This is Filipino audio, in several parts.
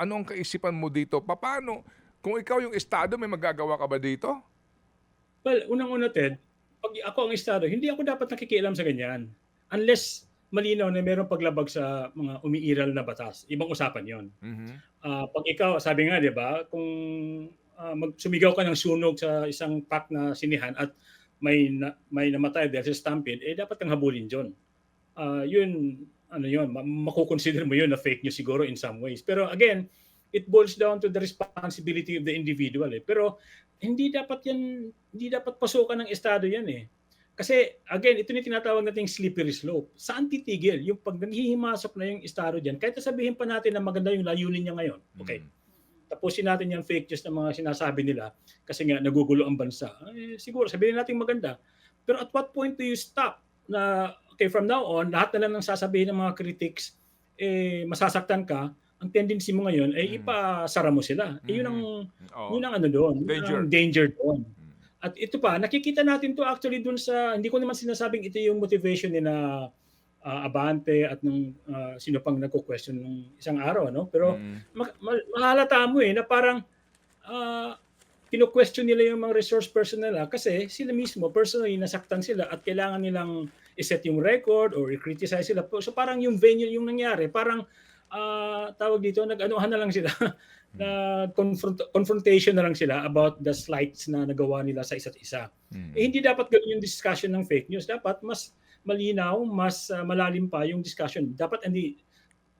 ano ang kaisipan mo dito? Paano, kung ikaw yung estado, may magagawa ka ba dito? Well, unang-una Ted, pag ako ang estado, hindi ako dapat nakikialam sa ganyan. Unless malinaw na mayroong paglabag sa mga umiiral na batas. Ibang usapan yon. Mhm. Ah, pag ikaw, sabi nga, di ba, kung ah, mag, sumigaw ka ng sunog sa isang pack na sinihan at may na, may namatay dahil sa stampede, eh dapat kang habulin dyan. Ah, yun, ano yun, ma- makukonsider mo yun na fake news siguro in some ways. Pero again, it boils down to the responsibility of the individual. Eh. Pero hindi dapat yan, hindi dapat pasukan ng Estado yan eh. Kasi again, ito yung tinatawag nating slippery slope. Saan titigil? Yung pag nanghihimasok na yung Estado dyan, kahit sabihin pa natin na maganda yung layunin niya ngayon. Okay, Mm. tapusin natin yung fake news na mga sinasabi nila kasi nga nagugulo ang bansa. Eh, siguro sabihin natin maganda. Pero at what point do you stop na okay from now on lahat na lang ng sasabihin ng mga critics eh masasaktan ka ang tendency mo ngayon ay Mm. ipasara mo sila. Eh, yun ang Oo. yun ang ano doon, yun Danger. ang danger doon. Mm. At ito pa, nakikita natin to actually dun sa, hindi ko naman sinasabing ito yung motivation ni na ah, Abante at nung ah, sino pang nagko-question nung isang araw, no? Pero Mm. ma- ma- mahalata mo eh na parang ah kino-question nila yung mga resource personnel ah, kasi sila mismo personally nasaktan sila at kailangan nilang iset yung record or i-criticize sila. So parang yung venue yung nangyari, parang ah, tawag dito, nag-anuhan na lang sila na confront- confrontation na lang sila about the slights na nagawa nila sa isa't isa. Mm. Eh, hindi dapat ganoon yung discussion ng fake news. Dapat mas malinaw, mas ah, malalim pa yung discussion. Dapat hindi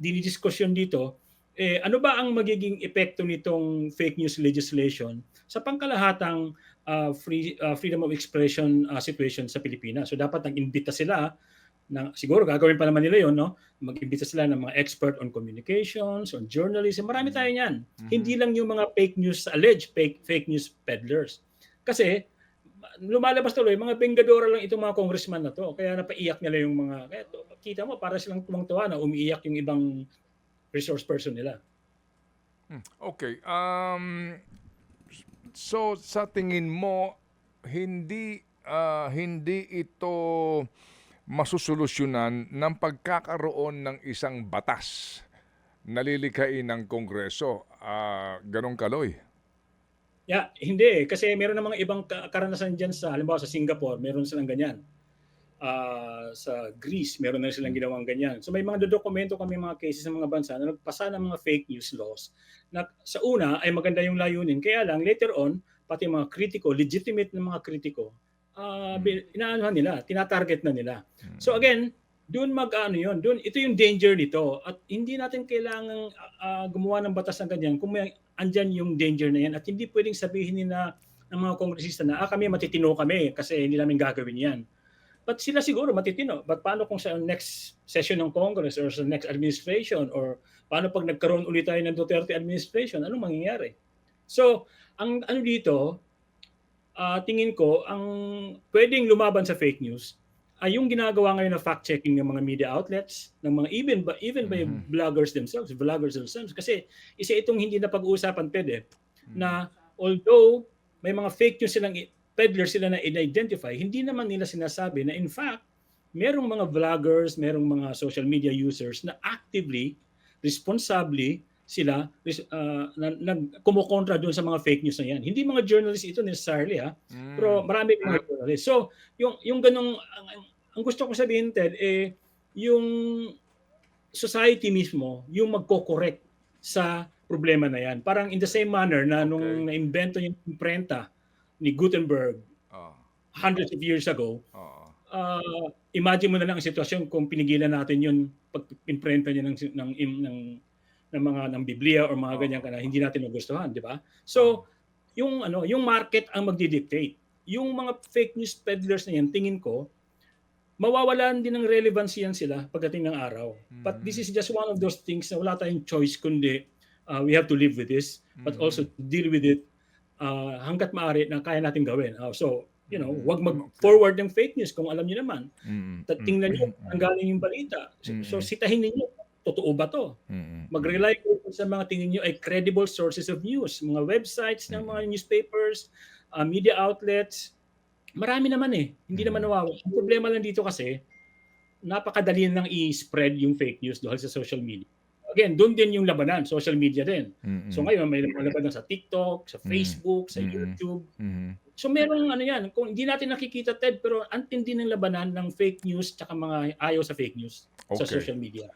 dinidiskusyon dito, eh, ano ba ang magiging epekto nitong fake news legislation sa pangkalahatang ah, free, ah, freedom of expression ah, situation sa Pilipinas. So dapat nag-imbita sila na siguro gagawin pa naman nila yon no? Mag-imbita sila ng mga expert on communications on journalism. Marami tayo niyan. Mhm. hindi lang yung mga fake news alleged fake fake news peddlers. Kasi lumalabas tuloy mga bengadora lang itong mga congressman na to. Kaya napaiyak nila yung mga kaya to, kita mo para silang tumang-tuwa na umiiyak yung ibang resource person nila Hmm, Okay. Um, so sa tingin mo hindi ah, hindi ito masusolusyonan ng pagkakaroon ng isang batas na lilikhain ng Kongreso. Ah, ganong kaloy. Yeah, hindi eh. Kasi meron ng mga ibang ka- karanasan dyan sa, halimbawa sa Singapore, meron silang ganyan. Ah, sa Greece, meron na silang ginawang ganyan. So may mga dokumento kami mga cases ng mga bansa na nagpasa ng mga fake news laws na sa una ay maganda yung layunin. Kaya lang later on, pati mga kritiko, legitimate na mga kritiko, ah Hmm. inaanuhan nila, tinatarget na nila. Mm. So again, doon mag-ano yun, doon ito yung danger nito at hindi natin kailangang ah, gumawa ng batas ng ganyan kung may andyan yung danger na yan at hindi pwedeng sabihin nila ng mga kongresista na ah, kami matitino kami kasi hindi namin gagawin yan. But sila siguro matitino. But paano kung sa next session ng Congress or sa next administration or paano pag nagkaroon ulit tayo ng Duterte administration, anong mangyayari? So, ang ano dito, ah, tingin ko, ang pwedeng lumaban sa fake news ay yung ginagawa ngayon na fact-checking ng mga media outlets, ng mga even by, even by Mhm. bloggers themselves, vloggers themselves. Kasi isa itong hindi na pag-uusapan pwede Mm. na although may mga fake news silang peddlers sila na in-identify, hindi naman nila sinasabi na in fact, merong mga vloggers, merong mga social media users na actively, responsibly sila ah, na, nag kumukontra doon sa mga fake news na yan. Hindi mga journalists ito necessarily ha, Mm. pero marami mga journalists. So, yung yung ganong ang, ang- gusto ko sabihin Ted eh yung society mismo yung magko-correct sa problema na yan. Parang in the same manner na nung Okay. na-invento yung imprenta ni Gutenberg Oo. hundreds of years ago, Oo. uh, imagine mo na lang ang sitwasyon kung pinigilan natin yun pag imprenta niya ng ng ng, ng, ng mga ng Biblia or mga Oo. ganyan ka na hindi natin magustuhan, di ba? So, yung ano, yung market ang magdi-dictate. Yung mga fake news peddlers na yan, tingin ko, mawawalan din ng relevancy yan sila pagdating ng araw. But this is just one of those things na wala tayong choice kundi uh, we have to live with this but Mhm. also deal with it uh, hanggat maaari na kaya natin gawin. Uh, so, you know, Mhm. wag mag-forward ng fake news kung alam niyo naman. Mm. Tat- Tingnan niyo Mm. ang galing yung balita. So, Mhm. so sitahin niyo, totoo ba to? Mm. Mag-rely po sa mga tingin niyo ay credible sources of news, mga websites ng mga newspapers, uh, media outlets. Marami naman eh. Hindi naman nawawala. Ang problema lang dito kasi, napakadali nang i-spread yung fake news dahil sa social media. Again, doon din yung labanan, social media din. Mm-mm. So ngayon may labanan sa TikTok, sa. Facebook, sa Mm-mm. YouTube. Mhm. So merong ano yan, kung hindi natin nakikita Ted, pero ang tindi ng labanan ng fake news tsaka mga ayaw sa fake news sa Okay. social media.